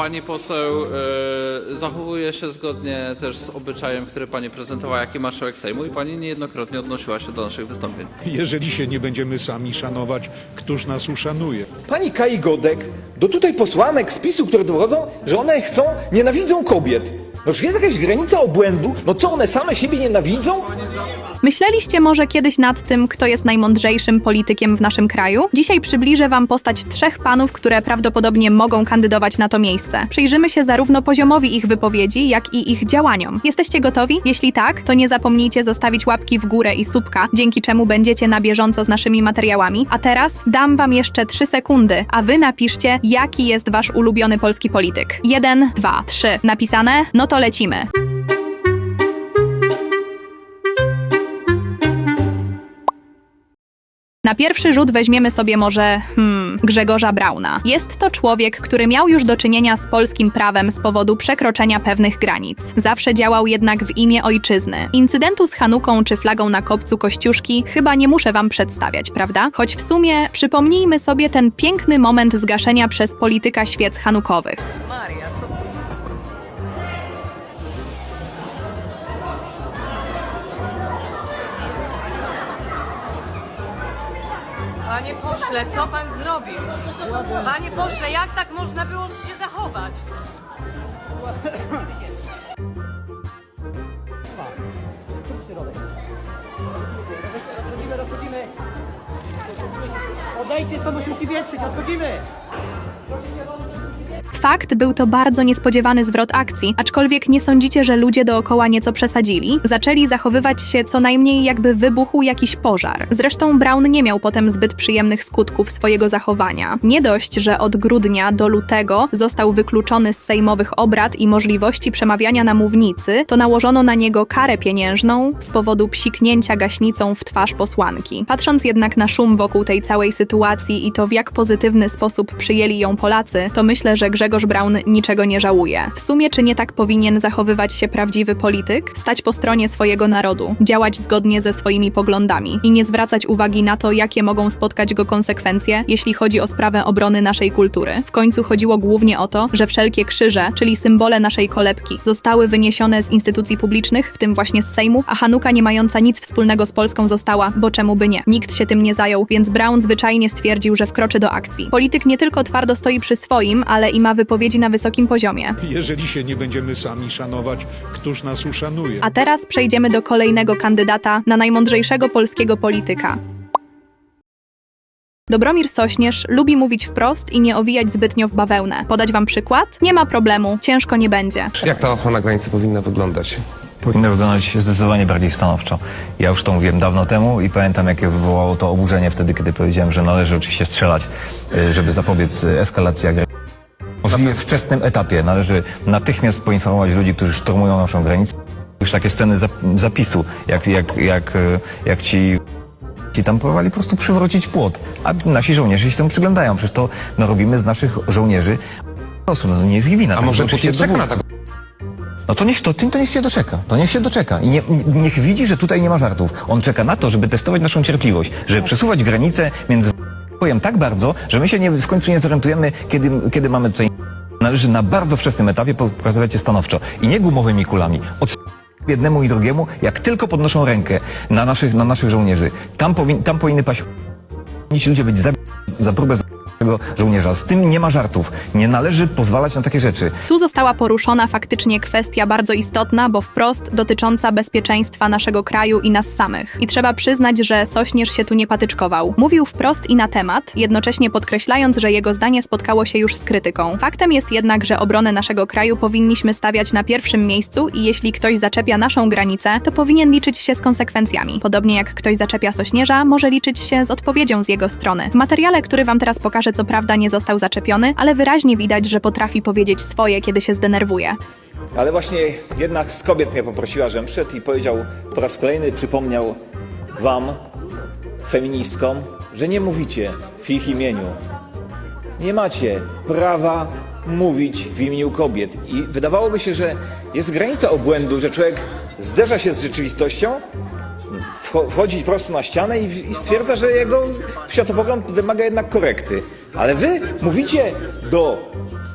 pani poseł e, zachowuje się zgodnie też z obyczajem, który pani prezentowała, jaki marszałek Sejmu i pani niejednokrotnie odnosiła się do naszych wystąpień. Jeżeli się nie będziemy sami szanować, któż nas uszanuje? Pani Kai Godek do tutaj posłanek z PiSu, które dowodzą, że one chcą, nienawidzą kobiet. No czy jest jakaś granica obłędu? No co, one same siebie nienawidzą? Myśleliście może kiedyś nad tym, kto jest najmądrzejszym politykiem w naszym kraju? Dzisiaj przybliżę wam postać trzech panów, które prawdopodobnie mogą kandydować na to miejsce. Przyjrzymy się zarówno poziomowi ich wypowiedzi, jak i ich działaniom. Jesteście gotowi? Jeśli tak, to nie zapomnijcie zostawić łapki w górę i subka, dzięki czemu będziecie na bieżąco z naszymi materiałami. A teraz dam wam jeszcze 3 sekundy, a wy napiszcie, jaki jest wasz ulubiony polski polityk. Jeden, dwa, trzy. Napisane? No to lecimy. Na pierwszy rzut weźmiemy sobie może hmm, Grzegorza Brauna. Jest to człowiek, który miał już do czynienia z polskim prawem z powodu przekroczenia pewnych granic. Zawsze działał jednak w imię ojczyzny. Incydentu z Hanuką czy flagą na kopcu Kościuszki chyba nie muszę wam przedstawiać, prawda? Choć w sumie przypomnijmy sobie ten piękny moment zgaszenia przez polityka świec hanukowych. Maria, pośle, co pan zrobił? Panie pośle, jak tak można było się zachować? Rozchodzimy, rozchodzimy. Odejdźcie stąd, musimy się wietrzyć, odchodzimy. Fakt, był to bardzo niespodziewany zwrot akcji, aczkolwiek nie sądzicie, że ludzie dookoła nieco przesadzili? Zaczęli zachowywać się co najmniej jakby wybuchł jakiś pożar. Zresztą Brown nie miał potem zbyt przyjemnych skutków swojego zachowania. Nie dość, że od grudnia do lutego został wykluczony z sejmowych obrad i możliwości przemawiania na mównicy, to nałożono na niego karę pieniężną z powodu psiknięcia gaśnicą w twarz posłanki. Patrząc jednak na szum wokół tej całej sytuacji i to w jak pozytywny sposób przyjęli ją Polacy, to myślę, że Grzegorz Braun niczego nie żałuje. W sumie czy nie tak powinien zachowywać się prawdziwy polityk? Stać po stronie swojego narodu, działać zgodnie ze swoimi poglądami i nie zwracać uwagi na to, jakie mogą spotkać go konsekwencje, jeśli chodzi o sprawę obrony naszej kultury. W końcu chodziło głównie o to, że wszelkie krzyże, czyli symbole naszej kolebki, zostały wyniesione z instytucji publicznych, w tym właśnie z Sejmu, a Hanuka nie mająca nic wspólnego z Polską została, bo czemu by nie? Nikt się tym nie zajął, więc Brown zwyczajnie stwierdził, że wkroczy do akcji. Polityk nie tylko twardo stoi przy swoim, ale i ma wypowiedzi na wysokim poziomie. Jeżeli się nie będziemy sami szanować, któż nas uszanuje? A teraz przejdziemy do kolejnego kandydata na najmądrzejszego polskiego polityka. Dobromir Sośnierz lubi mówić wprost i nie owijać zbytnio w bawełnę. Podać wam przykład? Nie ma problemu, ciężko nie będzie. Jak ta ochrona granicy powinna wyglądać? Powinno wyglądać zdecydowanie bardziej stanowczo. Ja już to mówiłem dawno temu i pamiętam, jakie wywołało to oburzenie wtedy, kiedy powiedziałem, że należy oczywiście strzelać, y, żeby zapobiec y, eskalacji agresji. Możliwie wczesnym etapie należy natychmiast poinformować ludzi, którzy szturmują naszą granicę. Już takie sceny zap- zapisu, jak, jak, jak, y, jak ci ci tam próbowali po prostu przywrócić płot, a nasi żołnierze się temu przyglądają. Przecież to no, robimy z naszych żołnierzy osób, no, nie jest ich wina. A Tak może Putin czeka na taką No to niech to, tym to niech się doczeka. To niech się doczeka. I nie, niech widzi, że tutaj nie ma żartów. On czeka na to, żeby testować naszą cierpliwość, żeby przesuwać granice między powiem tak bardzo, że my się nie, w końcu nie zorientujemy, kiedy, kiedy mamy tutaj. Należy na bardzo wczesnym etapie pokazywać się stanowczo i nie gumowymi kulami. Od jednemu i drugiemu, jak tylko podnoszą rękę na naszych, na naszych żołnierzy, tam, powin, tam powinny paść ci ludzie być za, za próbę tego żołnierza. Z tym nie ma żartów. Nie należy pozwalać na takie rzeczy. Tu została poruszona faktycznie kwestia bardzo istotna, bo wprost dotycząca bezpieczeństwa naszego kraju i nas samych. I trzeba przyznać, że Sośnierz się tu nie patyczkował. Mówił wprost i na temat, jednocześnie podkreślając, że jego zdanie spotkało się już z krytyką. Faktem jest jednak, że obronę naszego kraju powinniśmy stawiać na pierwszym miejscu i jeśli ktoś zaczepia naszą granicę, to powinien liczyć się z konsekwencjami. Podobnie jak ktoś zaczepia Sośnierza, może liczyć się z odpowiedzią z jego strony. W materiale, który wam teraz pokażę, co prawda nie został zaczepiony, ale wyraźnie widać, że potrafi powiedzieć swoje, kiedy się zdenerwuje. Ale właśnie jedna z kobiet mnie poprosiła, żebym wszedł i powiedział po raz kolejny, przypomniał wam, feministkom, że nie mówicie w ich imieniu. Nie macie prawa mówić w imieniu kobiet. I wydawałoby się, że jest granica obłędu, że człowiek zderza się z rzeczywistością, wchodzi prosto na ścianę i, i stwierdza, że jego światopogląd wymaga jednak korekty. Ale wy mówicie do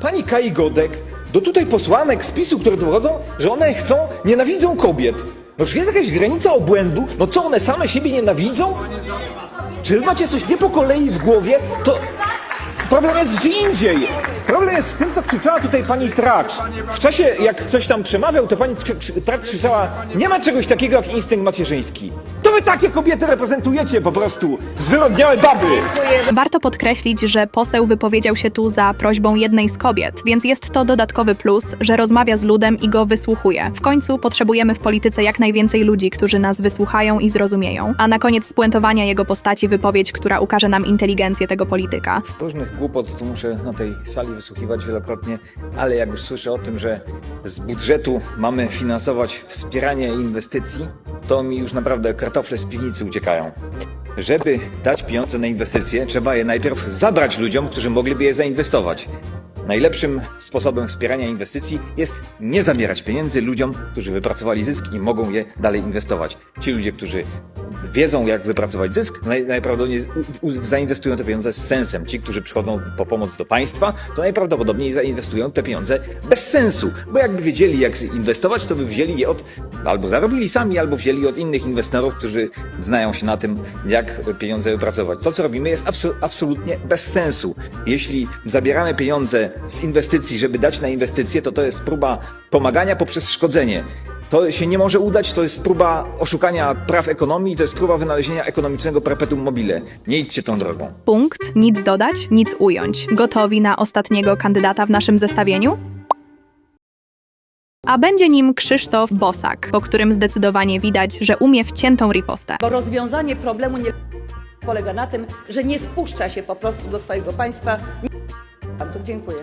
pani Kai Godek do tutaj posłanek z PiSu, które dowodzą, że one chcą, nienawidzą kobiet. No czy jest jakaś granica obłędu? No co, one same siebie nienawidzą? Czy wy macie coś nie po kolei w głowie? To problem jest gdzie indziej. Problem jest w tym, co krzyczała tutaj pani Tracz. W czasie, jak ktoś tam przemawiał, to pani Tr- Tr- Tracz krzyczała, nie ma czegoś takiego jak instynkt macierzyński. Wy takie kobiety reprezentujecie po prostu. Zwyrodniałe baby. Warto podkreślić, że poseł wypowiedział się tu za prośbą jednej z kobiet, więc jest to dodatkowy plus, że rozmawia z ludem i go wysłuchuje. W końcu potrzebujemy w polityce jak najwięcej ludzi, którzy nas wysłuchają i zrozumieją. A na koniec spuentowania jego postaci wypowiedź, która ukaże nam inteligencję tego polityka. Różnych głupot, co muszę na tej sali wysłuchiwać wielokrotnie, ale jak już słyszę o tym, że z budżetu mamy finansować wspieranie inwestycji, to mi już naprawdę kartofle z piwnicy uciekają. Żeby dać pieniądze na inwestycje, trzeba je najpierw zabrać ludziom, którzy mogliby je zainwestować. Najlepszym sposobem wspierania inwestycji jest nie zabierać pieniędzy ludziom, którzy wypracowali zysk i mogą je dalej inwestować. Ci ludzie, którzy wiedzą, jak wypracować zysk, naj, najprawdopodobniej zainwestują te pieniądze z sensem. Ci, którzy przychodzą po pomoc do państwa, to najprawdopodobniej zainwestują te pieniądze bez sensu, bo jakby wiedzieli, jak inwestować, to by wzięli je od, albo zarobili sami, albo wzięli od innych inwestorów, którzy znają się na tym, jak pieniądze wypracować. To, co robimy, jest abso- absolutnie bez sensu. Jeśli zabieramy pieniądze z inwestycji, żeby dać na inwestycje, to to jest próba pomagania poprzez szkodzenie. To się nie może udać, to jest próba oszukania praw ekonomii, to jest próba wynalezienia ekonomicznego perpetuum mobile. Nie idźcie tą drogą. Punkt, nic dodać, nic ująć. Gotowi na ostatniego kandydata w naszym zestawieniu? A będzie nim Krzysztof Bosak, po którym zdecydowanie widać, że umie wciętą ripostę. Bo rozwiązanie problemu nie polega na tym, że nie wpuszcza się po prostu do swojego państwa. Dziękuję.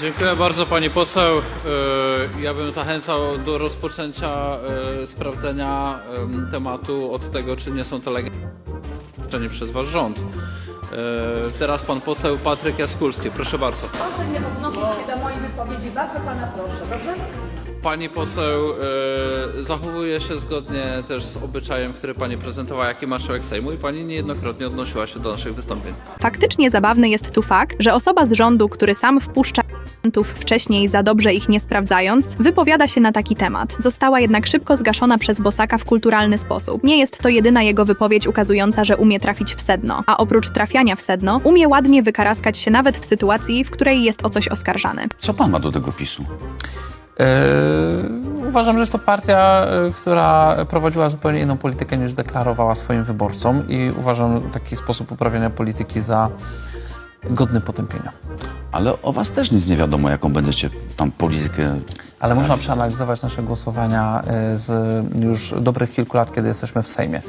Dziękuję bardzo pani poseł. E, Ja bym zachęcał do rozpoczęcia e, sprawdzenia em, tematu od tego, czy nie są to legendy przez wasz rząd. E, Teraz pan poseł Patryk Jaskulski, proszę bardzo. Proszę nie odnosić się do mojej wypowiedzi. Bardzo pana proszę, dobrze? Pani poseł e, zachowuje się zgodnie też z obyczajem, który pani prezentowała, jaki marszałek Sejmu i pani niejednokrotnie odnosiła się do naszych wystąpień. Faktycznie zabawny jest tu fakt, że osoba z rządu, który sam wpuszcza wcześniej za dobrze ich nie sprawdzając, wypowiada się na taki temat. Została jednak szybko zgaszona przez Bosaka w kulturalny sposób. Nie jest to jedyna jego wypowiedź ukazująca, że umie trafić w sedno, a oprócz trafiania w sedno, umie ładnie wykaraskać się nawet w sytuacji, w której jest o coś oskarżany. Co pan ma do tego PiSu? Yy, uważam, że jest to partia, yy, która prowadziła zupełnie inną politykę niż deklarowała swoim wyborcom i uważam taki sposób uprawiania polityki za godny potępienia. Ale o was też nic nie wiadomo, jaką będziecie tam politykę. Ale można przeanalizować nasze głosowania yy, z już dobrych kilku lat, kiedy jesteśmy w Sejmie.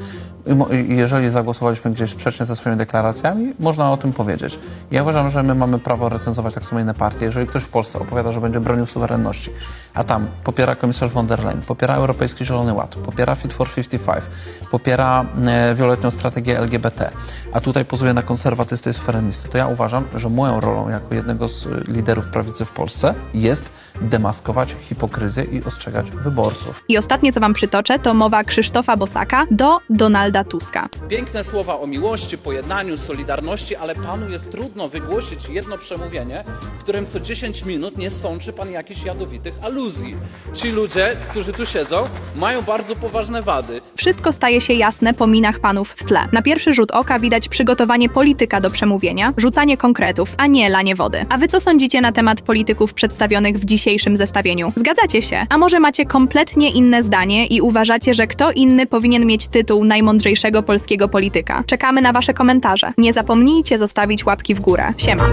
Jeżeli zagłosowaliśmy gdzieś sprzecznie ze swoimi deklaracjami, można o tym powiedzieć. Ja uważam, że my mamy prawo recenzować tak samo inne partie. Jeżeli ktoś w Polsce opowiada, że będzie bronił suwerenności, a tam popiera komisarz von der Leyen, popiera Europejski Zielony Ład, popiera Fit for 55, popiera e, wieloletnią strategię LGBT, a tutaj pozuje na konserwatystę i suwerenistę, to ja uważam, że moją rolą jako jednego z liderów prawicy w Polsce jest demaskować hipokryzję i ostrzegać wyborców. I ostatnie, co wam przytoczę, to mowa Krzysztofa Bosaka do Donalda Tuska. Piękne słowa o miłości, pojednaniu, solidarności, ale panu jest trudno wygłosić jedno przemówienie, w którym co 10 minut nie sączy pan jakichś jadowitych aluzji. Ci ludzie, którzy tu siedzą, mają bardzo poważne wady. Wszystko staje się jasne po minach panów w tle. Na pierwszy rzut oka widać przygotowanie polityka do przemówienia, rzucanie konkretów, a nie lanie wody. A wy co sądzicie na temat polityków przedstawionych w dzisiejszym zestawieniu? Zgadzacie się? A może macie kompletnie inne zdanie i uważacie, że kto inny powinien mieć tytuł najmądrzejszego polskiego polityka? Czekamy na wasze komentarze. Nie zapomnijcie zostawić łapki w górę. Siema.